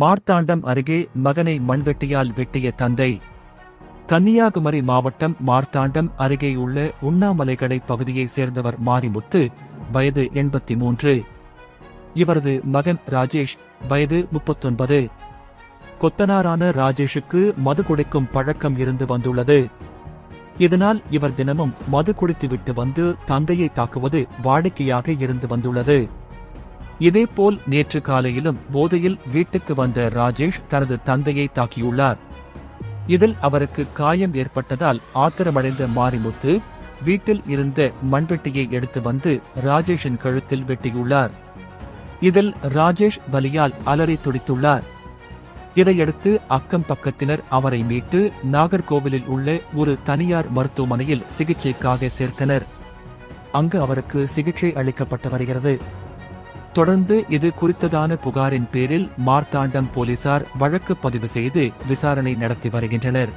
மார்த்தாண்டம் அருகே மகனை மண்வெட்டியால் வெட்டிய தந்தை. கன்னியாகுமரி மாவட்டம் மார்த்தாண்டம் அருகேயுள்ள உண்ணாமலைக்கடை பகுதியைச் சேர்ந்தவர் மாரிமுத்து வயது எண்பத்தி மூன்று இவரது மகன் ராஜேஷ் வயது முப்பத்தொன்பது. கொத்தனாரான ராஜேஷுக்கு மது குடிக்கும் பழக்கம் இருந்து வந்துள்ளது. இதனால் இவர் தினமும் மது குடித்துவிட்டு வந்து தந்தையை தாக்குவது வாடிக்கையாக இருந்து வந்துள்ளது. இதேபோல் நேற்று காலையிலும் போதையில் வீட்டுக்கு வந்த ராஜேஷ் தனது தந்தையை தாக்கியுள்ளார். இதில் அவருக்கு காயம் ஏற்பட்டதால் ஆத்திரமடைந்த மாரிமுத்து வீட்டில் இருந்த மண்வெட்டியை எடுத்து வந்து ராஜேஷின் கழுத்தில் வெட்டியுள்ளார். இதில் ராஜேஷ் பலியால் அலறி துடித்துள்ளார். இதையடுத்து அக்கம் பக்கத்தினர் அவரை மீட்டு நாகர்கோவிலில் உள்ள ஒரு தனியார் மருத்துவமனையில் சிகிச்சைக்காக சேர்த்தனர். அங்கு அவருக்கு சிகிச்சை அளிக்கப்பட்டு வருகிறது. தொடர்ந்து இது குறித்ததான புகாரின் பேரில் மார்த்தாண்டம் போலீசார் வழக்கு பதிவு செய்து விசாரணை நடத்தி வருகின்றனர்.